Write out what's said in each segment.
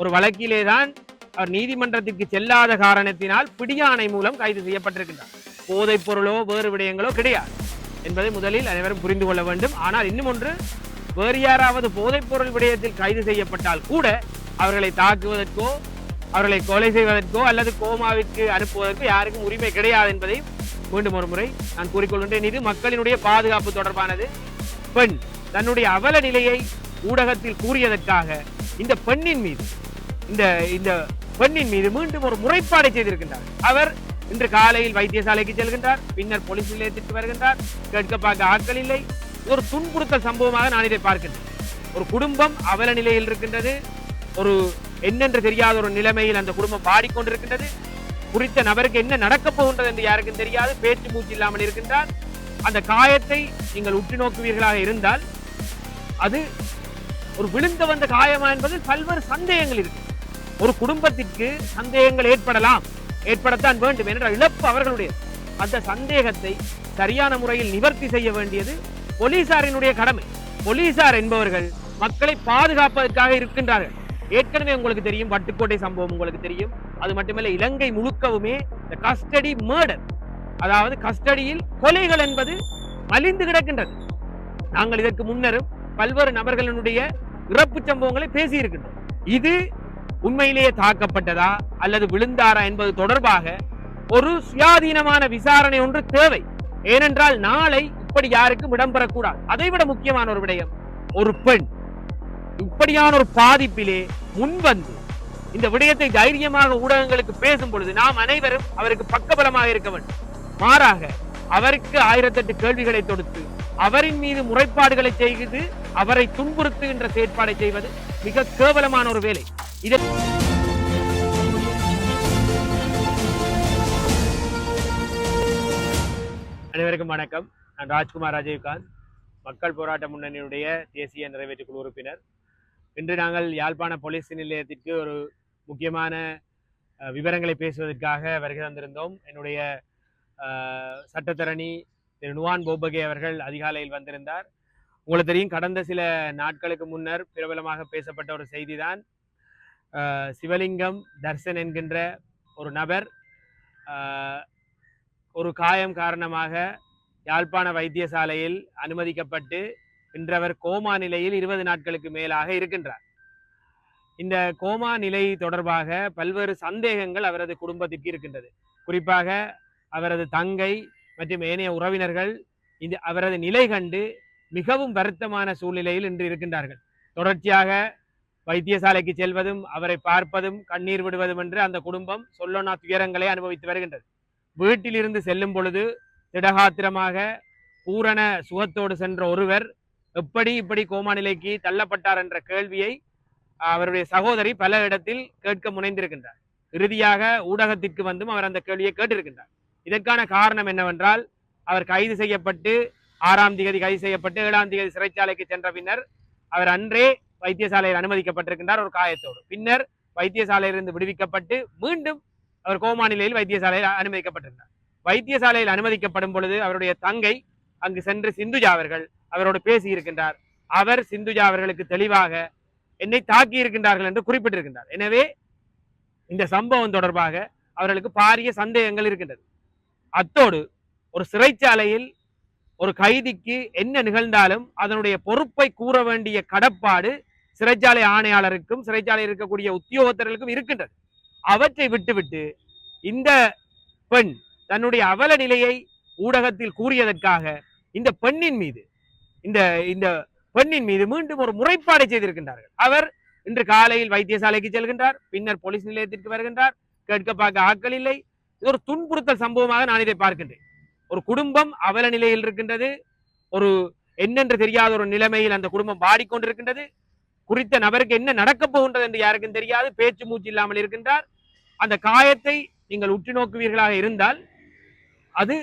ஒரு வழக்கிலே தான் அவர் நீதிமன்றத்திற்கு செல்லாத காரணத்தினால் பிடியாணை மூலம் கைது செய்யப்பட்டிருக்கின்றார். போதைப் பொருளோ வேறு விடயங்களோ கிடையாது என்பதை முதலில் அனைவரும் புரிந்து கொள்ள வேண்டும். ஆனால் இன்னும் ஒன்று வேறு யாராவது போதைப் பொருள் விடயத்தில் கைது செய்யப்பட்டால் கூட அவர்களை தாக்குவதற்கோ அவர்களை கொலை செய்வதற்கோ அல்லது கோமாவிற்கு அனுப்புவதற்கோ யாருக்கும் உரிமை கிடையாது என்பதை மீண்டும் ஒரு முறை நான் கூறிக்கொள்கின்றேன். இது மக்களினுடைய பாதுகாப்பு தொடர்பானது. பெண் தன்னுடைய அவல நிலையை ஊடகத்தில் கூறியதற்காக இந்த பெண்ணின் மீது இந்த இந்த பெண்ணின் மீது மீண்டும் ஒரு முறைப்பாடை செய்திருக்கின்றார். அவர் இன்று காலையில் வைத்தியசாலைக்கு செல்கின்றார். பின்னர் போலீஸ் நிலையத்திற்கு வருகின்றார். கேட்க பார்க்க ஆட்கள் இல்லை. ஒரு துன்புறுத்தல் சம்பவமாக நான் இதை பார்க்கின்றேன். ஒரு குடும்பம் அவல நிலையில் இருக்கின்றது. ஒரு என்னென்று தெரியாத ஒரு நிலைமையில் அந்த குடும்பம் பாடிக்கொண்டிருக்கின்றது. குறித்த நபருக்கு என்ன நடக்கப் போகின்றது என்று யாருக்கும் தெரியாது. பேச்சு மூச்சு இல்லாமல் இருக்கின்றார். அந்த காயத்தை நீங்கள் உற்று நோக்குவீர்களாக இருந்தால் அது ஒரு விழுந்து வந்த காயமா என்பதில் பல்வேறு சந்தேகங்கள் இருக்கு. ஒரு குடும்பத்திற்கு சந்தேகங்கள் ஏற்படலாம். ஏற்படத்தான் வேண்டும் என்ற இழப்பு அவர்களுடைய அந்த சந்தேகத்தை சரியான முறையில் நிவர்த்தி செய்ய வேண்டியது போலீசாரினுடைய கடமை. போலீசார் என்பவர்கள் மக்களை பாதுகாப்பதற்காக இருக்கின்றார்கள். ஏற்கனவே உங்களுக்கு தெரியும் வட்டுக்கோட்டை சம்பவம் உங்களுக்கு தெரியும். அது மட்டுமல்ல இலங்கை முழுக்கவுமே இந்த கஸ்டடி மேர்டர் அதாவது கஸ்டடியில் கொலைகள் என்பது மலிந்து கிடக்கின்றது. நாங்கள் இதற்கு முன்னரும் பல்வேறு நபர்களினுடைய இறப்பு சம்பவங்களை பேசியிருக்கின்றோம். இது உண்மையிலேயே தாக்கப்பட்டதா அல்லது விழுந்தாரா என்பது தொடர்பாக ஒரு சுயாதீனமான விசாரணை ஒன்று தேவை. ஏனென்றால் நாளை இப்படி யாருக்கும் இடம்பெறக்கூடாது அதைவிட முக்கியமான ஒரு விடயம் ஒரு பெண். இப்படியான ஒரு பாதிப்பிலே முன்வந்து இந்த விடயத்தை தைரியமாக ஊடகங்களுக்கு பேசும் பொழுது நாம் அனைவரும் அவருக்கு பக்கபலமாக இருக்க வேண்டும். மாறாக அவருக்கு ஆயிரத்தெட்டு கேள்விகளை தொடுத்து அவரின் மீது முறைப்பாடுகளை செய்து அவரை துன்புறுத்துகின்ற செயற்பாடை செய்வது மிக கேவலமான ஒரு வேலை. இதை அனைவருக்கும் வணக்கம். நான் ராஜ்குமார் ராஜீவ்காந்த். மக்கள் போராட்ட முன்னணியுடைய தேசிய நிறைவேற்று குழு உறுப்பினர். இன்று நாங்கள் யாழ்ப்பாண போலீஸ் நிலையத்திற்கு ஒரு முக்கியமான விவரங்களை பேசுவதற்காக வருகை தந்திருந்தோம். என்னுடைய சட்டத்தரணி திரு நுவான் போபகே அவர்கள் அதிகாலையில் வந்திருந்தார். உங்களுக்கு தெரியும் கடந்த சில நாட்களுக்கு முன்னர் பிரபலமாக பேசப்பட்ட ஒரு செய்தி தான் சிவலிங்கம் தர்சன் என்கின்ற ஒரு நபர் ஒரு காயம் காரணமாக யாழ்ப்பாண வைத்தியசாலையில் அனுமதிக்கப்பட்டு இன்றவர் கோமா நிலையில் இருபது நாட்களுக்கு மேலாக இருக்கின்றார். இந்த கோமா நிலை தொடர்பாக பல்வேறு சந்தேகங்கள் அவரது குடும்பத்திற்கு இருக்கின்றது. குறிப்பாக அவரது தங்கை மற்றும் ஏனைய உறவினர்கள் இந்த அவரது நிலை கண்டு மிகவும் வருத்தமான சூழ்நிலையில் இன்று இருக்கின்றார்கள். தொடர்ச்சியாக வைத்தியசாலைக்கு செல்வதும் அவரை பார்ப்பதும் கண்ணீர் விடுவதும் என்று அந்த குடும்பம் சொல்லொன்னா துயரங்களை அனுபவித்து வருகின்றது. வீட்டிலிருந்து செல்லும் பொழுது திடகாத்திரமாக பூரண சுகத்தோடு சென்ற ஒருவர் எப்படி இப்படி கோமா நிலைக்கு தள்ளப்பட்டார் என்ற கேள்வியை அவருடைய சகோதரி பல இடத்தில் கேட்க முனைந்திருக்கின்றார். இறுதியாக ஊடகத்திற்கு வந்தும் அவர் அந்த கேள்வியை கேட்டிருக்கின்றார். இதற்கான காரணம் என்னவென்றால் அவர் கைது செய்யப்பட்டு ஆறாம் தேதி கைது செய்யப்பட்டு ஏழாம் தேதி சிறைச்சாலைக்கு சென்ற பின்னர் அவர் அன்றே வைத்தியசாலையில் அனுமதிக்கப்பட்டிருக்கின்றார் ஒரு காயத்தோடு. பின்னர் வைத்தியசாலையிலிருந்து விடுவிக்கப்பட்டு மீண்டும் அவர் கோமா நிலையில் வைத்தியசாலையில் அனுமதிக்கப்பட்டிருந்தார். வைத்தியசாலையில் அனுமதிக்கப்படும் பொழுது அவருடைய தங்கை அங்கு சென்று சிந்துஜா அவர்கள் அவரோடு பேசி இருக்கின்றார் அவர் சிந்துஜா அவர்களுக்கு தெளிவாக என்னை தாக்கி இருக்கின்றார்கள் என்று குறிப்பிட்டிருக்கின்றார். எனவே இந்த சம்பவம் தொடர்பாக அவர்களுக்கு பாரிய சந்தேகங்கள் இருக்கின்றது. அத்தோடு ஒரு சிறைச்சாலையில் ஒரு கைதிக்கு என்ன நிகழ்ந்தாலும் அதனுடைய பொறுப்பை கூற வேண்டிய கடப்பாடு சிறைச்சாலை ஆணையாளருக்கும் சிறைச்சாலை இருக்கக்கூடிய உத்தியோகத்தர்களுக்கும் இருக்கின்றது. அவற்றை விட்டுவிட்டு இந்த பெண் தன்னுடைய அவல நிலையை ஊடகத்தில் கூறியதற்காக இந்த பெண்ணின் மீது இந்த இந்த பெண்ணின் மீது மீண்டும் ஒரு முறைப்பாடை செய்திருக்கின்றார்கள். அவர் இன்று காலையில் வைத்தியசாலைக்கு செல்கின்றார் பின்னர் போலீஸ் நிலையத்திற்கு வருகின்றார் கேட்க பார்க்க ஆட்கள் இல்லை. இது ஒரு துன்புறுத்தல் சம்பவமாக நான் இதை பார்க்கின்றேன். ஒரு குடும்பம் அவல நிலையில் இருக்கின்றது ஒரு என்னென்று தெரியாத ஒரு நிலைமையில் அந்த குடும்பம் பாடிக்கொண்டிருக்கின்றது குறித்த நபருக்கு என்ன நடக்கப் போகின்றது என்று யாருக்கும் தெரியாது. பேச்சு மூச்சு இல்லாமல் இருக்கின்றார். அந்த காயத்தை நீங்கள் உற்று நோக்குவீர்களாக இருந்தால் அது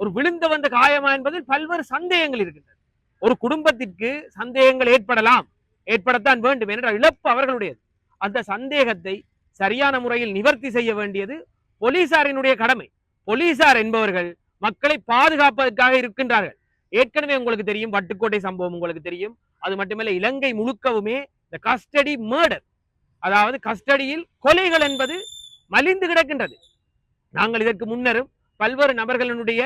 ஒரு விழுந்த வந்த காயமா என்பதில் பல்வேறு சந்தேகங்கள் இருக்கின்றன ஒரு குடும்பத்திற்கு சந்தேகங்கள் ஏற்படலாம். ஏற்படத்தான் வேண்டும் என்ற இழப்பு அவர்களுடையது. அந்த சந்தேகத்தை சரியான முறையில் நிவர்த்தி செய்ய வேண்டியது போலீசாரினுடைய கடமை. போலீசார் என்பவர்கள் மக்களை பாதுகாப்பதற்காக இருக்கின்றார்கள். ஏற்கனவே உங்களுக்கு தெரியும் வட்டுக்கோட்டை சம்பவம் உங்களுக்கு தெரியும். அது மட்டுமல்ல இலங்கை முழுக்கவுமே இந்த கஸ்டடி மேர்டர் அதாவது கஸ்டடியில் கொலைகள் என்பது மலிந்து கிடக்கின்றது. நாங்கள் இதற்கு முன்னரும் பல்வேறு நபர்களினுடைய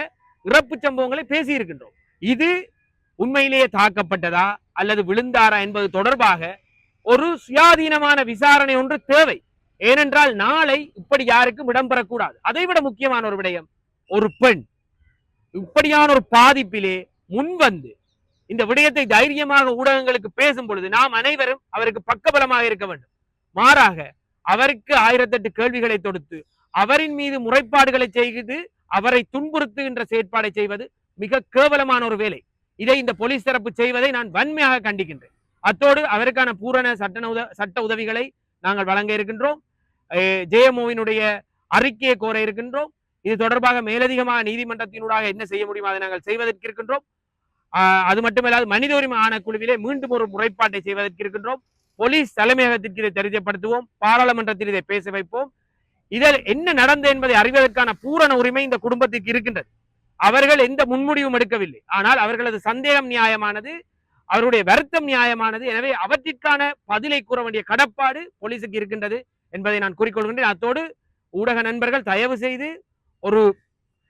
இறப்பு சம்பவங்களை பேசியிருக்கின்றோம். இது உண்மையிலேயே தாக்கப்பட்டதா அல்லது விழுந்தாரா என்பது தொடர்பாக ஒரு சுயாதீனமான விசாரணை ஒன்று தேவை. ஏனென்றால் நாளை இப்படி யாருக்கும் இடம்பெறக்கூடாது. அதைவிட முக்கியமான ஒரு விடயம் ஒரு பெண். இப்படியான ஒரு பாதிப்பிலே முன்வந்து இந்த விடயத்தை தைரியமாக ஊடகங்களுக்கு பேசும் பொழுது நாம் அனைவரும் அவருக்கு பக்கபலமாக இருக்க வேண்டும். மாறாக அவருக்கு ஆயிரத்தெட்டு கேள்விகளை தொடுத்து அவரின் மீது முறைப்பாடுகளை செய்து அவரை துன்புறுத்துகின்ற செயற்பாடை செய்வது மிக கேவலமான ஒரு வேலை. இதை இந்த போலீஸ் தரப்பு செய்வதை நான் வன்மையாக கண்டிக்கின்றேன். அத்தோடு அவருக்கான பூரண சட்ட உத சட்ட உதவிகளை நாங்கள் வழங்க இருக்கின்றோம். ஜெயமோவினுடைய அறிக்கையை கோர இருக்கின்றோம். இது தொடர்பாக மேலதிகமாக நீதிமன்றத்தினூடாக என்ன செய்ய முடியும் அதை நாங்கள் செய்வதற்கு இருக்கின்றோம். அது மட்டுமல்லாது மனித உரிமை ஆணைக்குழுவிலே மீண்டும் ஒரு முறைப்பாட்டை செய்வதற்கு இருக்கின்றோம். போலீஸ் தலைமையகத்திற்கு இதை தெரிஞ்சப்படுத்துவோம். பாராளுமன்றத்தில் இதை பேச வைப்போம். இதில் என்ன நடந்தது என்பதை அறிவதற்கான பூரண உரிமை இந்த குடும்பத்திற்கு இருக்கின்றது. அவர்கள் எந்த முன்முடிவும் எடுக்கவில்லை. ஆனால் அவர்களது சந்தேகம் நியாயமானது அவருடைய வருத்தம் நியாயமானது. எனவே அவற்றிற்கான பதிலை கூற வேண்டிய கடப்பாடு போலீஸுக்கு இருக்கின்றது என்பதை நான் கூறிக்கொள்கின்றேன். அத்தோடு ஊடக நண்பர்கள் தயவு செய்து ஒரு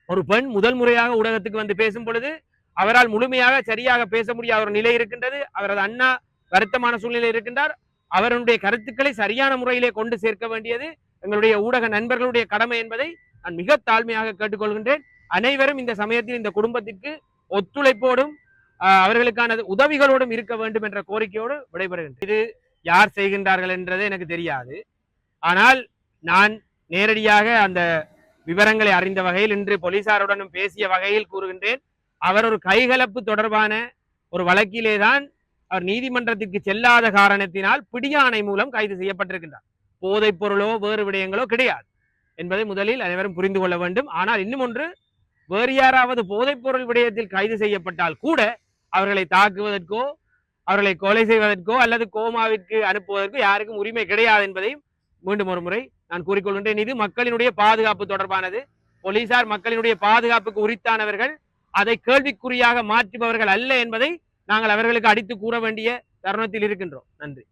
ஒரு பெண் முதல் முறையாக ஊடகத்துக்கு வந்து பேசும் பொழுது அவரால் முழுமையாக சரியாக பேச முடியாத ஒரு நிலை இருக்கின்றது. அவரது அண்ணா வருத்தமான சூழ்நிலை இருக்கின்றார். அவருடைய கருத்துக்களை சரியான முறையிலே கொண்டு சேர்க்க வேண்டியது எங்களுடைய ஊடக நண்பர்களுடைய கடமை என்பதை நான் மிக தாழ்மையாக கேட்டுக்கொள்கின்றேன். அனைவரும் இந்த சமயத்தில் இந்த குடும்பத்திற்கு ஒத்துழைப்போடும் ஆஹ், அவர்களுக்கான உதவிகளோடும் இருக்க வேண்டும் என்ற கோரிக்கையோடு விடைபெறுகின்றேன். இது யார் செய்கின்றார்கள் என்றது எனக்கு தெரியாது. ஆனால் நான் நேரடியாக அந்த விவரங்களை அறிந்த வகையில் இன்று போலீசாருடனும் பேசிய வகையில் கூறுகின்றேன். அவர் ஒரு கைகலப்பு தொடர்பான ஒரு வழக்கிலே தான் அவர் நீதிமன்றத்திற்கு செல்லாத காரணத்தினால் பிடியாணை மூலம் கைது செய்யப்பட்டிருக்கின்றார். போதைப் பொருளோ வேறு விடயங்களோ கிடையாது என்பதை முதலில் அனைவரும் புரிந்து கொள்ள வேண்டும். ஆனால் இன்னும் ஒன்று வேறு யாராவது போதைப் பொருள் விடயத்தில் கைது செய்யப்பட்டால் கூட அவர்களை தாக்குவதற்கோ அவர்களை கொலை செய்வதற்கோ அல்லது கோமாவிற்கு அனுப்புவதற்கோ யாருக்கும் உரிமை கிடையாது என்பதையும் மீண்டும் ஒரு முறை நான் கூறிக்கொள்கின்றேன். இது மக்களினுடைய பாதுகாப்பு தொடர்பானது. போலீசார் மக்களினுடைய பாதுகாப்புக்கு உரித்தானவர்கள் அதை கேள்விக்குறியாக மாற்றுபவர்கள் அல்ல என்பதை நாங்கள் அவர்களுக்கு அடித்து கூற வேண்டிய தருணத்தில் இருக்கின்றோம். நன்றி.